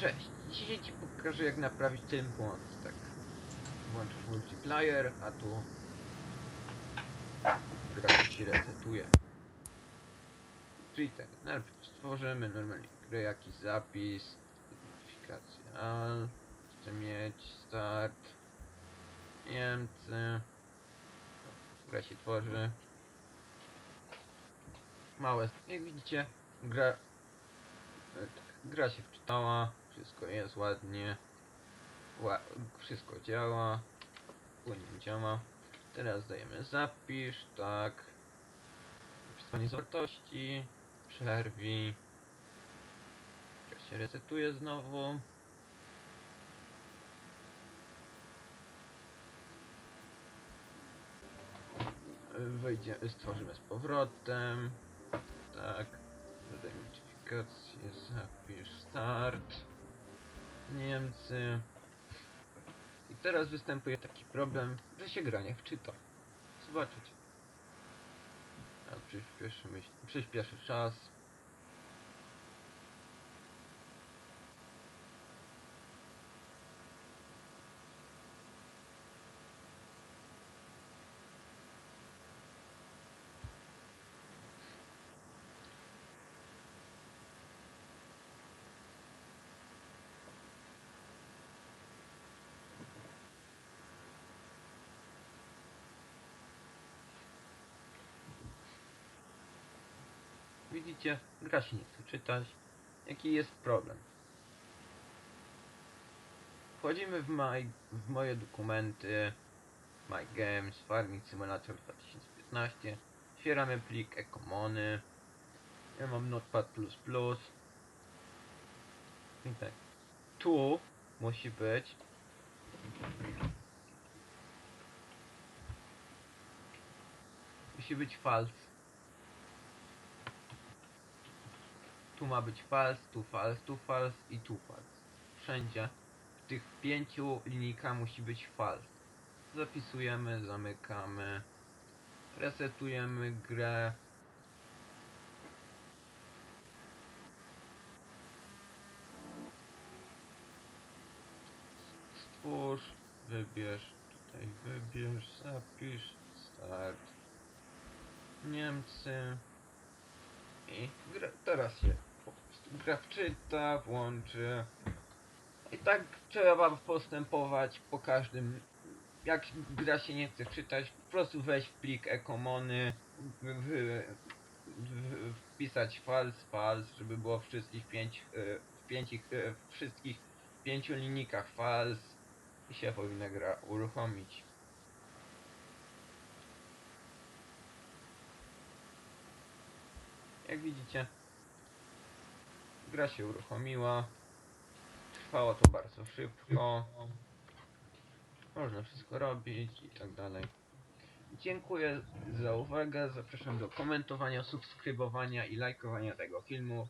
Cześć, dzisiaj ci pokażę jak naprawić ten błąd. Tak, włączysz multiplayer, a tu gra ci resetuje. Czyli tak, najpierw stworzymy normalnie grę, jakiś zapis, identyfikacja, al, chcę mieć, start, Niemcy, gra się tworzy. Małe, jak widzicie, gra, e, tak, gra się wczytała, wszystko jest ładnie, ła, wszystko działa, płynnie działa. Teraz dajemy zapisz, tak, wpisanie zawartości, przerwij, gra się resetuje znowu. Wejdzie, stworzymy z powrotem. Tak. Dodaj modyfikację, zapisz start. Niemcy. I teraz występuje taki problem, że się gra nie wczyta. Zobaczycie. A przyspieszymy, przyspieszy czas. Widzicie, gra się nie chce czytać. Jaki jest problem? Wchodzimy w, my, w moje dokumenty, My Games, Farming Simulator 2015. Otwieramy plik Ecomony. Ja mam Notepad++. I tak. Tu musi być musi być false. Tu ma być false, tu false, tu false i tu false. Wszędzie w tych pięciu linijkach musi być false. Zapisujemy, zamykamy, resetujemy grę. Stwórz, wybierz, tutaj wybierz, zapisz, start. Niemcy. I teraz się gra wczyta, włączy. I tak trzeba postępować po każdym. Jak gra się nie chce czytać, po prostu weź plik w, wpisać false, false, żeby było wszystkich pięć, e, e, w wszystkich pięciu linijkach false i się powinna gra uruchomić. Jak widzicie, gra się uruchomiła. Trwało to bardzo szybko. Można wszystko robić i tak dalej. Dziękuję za uwagę. Zapraszam do komentowania, subskrybowania i lajkowania tego filmu.